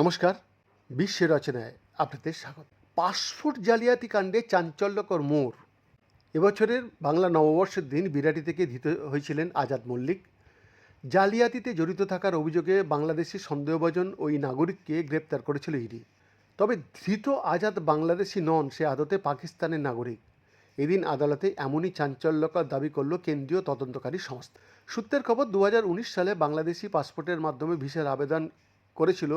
নমস্কার, বিশ্বের রচনায় আপনাদের স্বাগত। পাসপোর্ট জালিয়াতি কাণ্ডে চাঞ্চল্যকর মোড়। এবছরের বাংলা নববর্ষের দিন বিরাটি থেকে ধৃত হয়েছিলেন আজাদ মল্লিক। জালিয়াতিতে জড়িত থাকার অভিযোগে বাংলাদেশি সন্দেহভাজন ওই নাগরিককে গ্রেপ্তার করেছিল ইডি। তবে ধৃত আজাদ বাংলাদেশি নন, সে আদতে পাকিস্তানের নাগরিক। এদিন আদালতে এমনই চাঞ্চল্যকর দাবি করল কেন্দ্রীয় তদন্তকারী সংস্থা। সূত্রের খবর দু হাজার উনিশ সালে বাংলাদেশি পাসপোর্টের মাধ্যমে ভিসার আবেদন করেছিল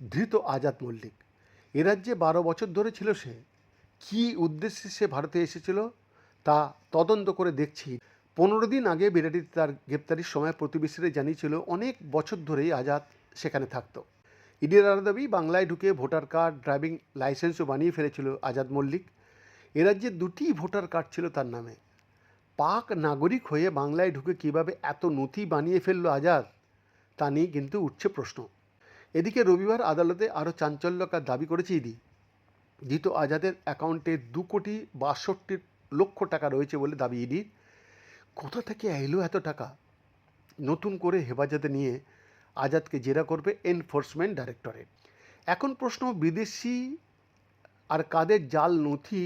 ধৃত আজাদ মল্লিক। এ রাজ্যে বারো বছর ধরে ছিল সে। কী উদ্দেশ্যে সে ভারতে এসেছিল তা তদন্ত করে দেখছি। পনেরো দিন আগে বিরাটিতে তার গ্রেপ্তারির সময় প্রতিবেশীরা জানিয়েছিল, অনেক বছর ধরেই আজাদ সেখানে থাকতো। ইডির আরও দাবি বাংলায় ঢুকে ভোটার কার্ড, ড্রাইভিং লাইসেন্সও বানিয়ে ফেলেছিল আজাদ মল্লিক। এ রাজ্যে দুটি ভোটার কার্ড ছিল তার নামে। পাক নাগরিক হয়ে বাংলায় ঢুকে কীভাবে এত নথি বানিয়ে ফেলল আজাদ, তা নিয়ে কিন্তু উঠছে প্রশ্ন। এদিকে রবিবার আদালতে আরও চাঞ্চল্যকার দাবি করেছে ইডি। ধৃত আজাদের অ্যাকাউন্টে দু কোটি বাষট্টি লক্ষ টাকা রয়েছে বলে দাবি ইডির। কোথা থেকে এলো এত টাকা? নতুন করে হেফাজতে নিয়ে আজাদকে জেরা করবে এনফোর্সমেন্ট ডাইরেক্টরেট। এখন প্রশ্ন, বিদেশি আর কাদের জাল নথি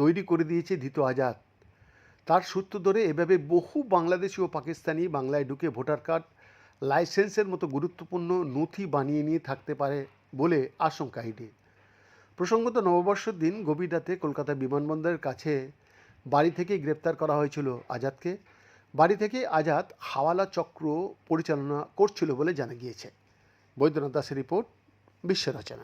তৈরি করে দিয়েছে ধৃত আজাদ। তার সূত্র ধরে এভাবে বহু বাংলাদেশি ও পাকিস্তানি বাংলায় ঢুকে ভোটার কার্ড, লাইসেন্সের মতো গুরুত্বপূর্ণ নথি বানিয়ে নিয়ে থাকতে পারে বলে আশঙ্কা ইডি প্রসঙ্গত নববর্ষের দিন গভীর রাতে কলকাতা বিমানবন্দরের কাছে বাড়ি থেকে গ্রেপ্তার করা হয়েছিল আজাদকে। বাড়ি থেকে আজাদ হাওয়ালা চক্র পরিচালনা করছিল বলে জানা গিয়েছে। বৈদ্যনাথ দাসের রিপোর্ট, বিশ্ব রচনা।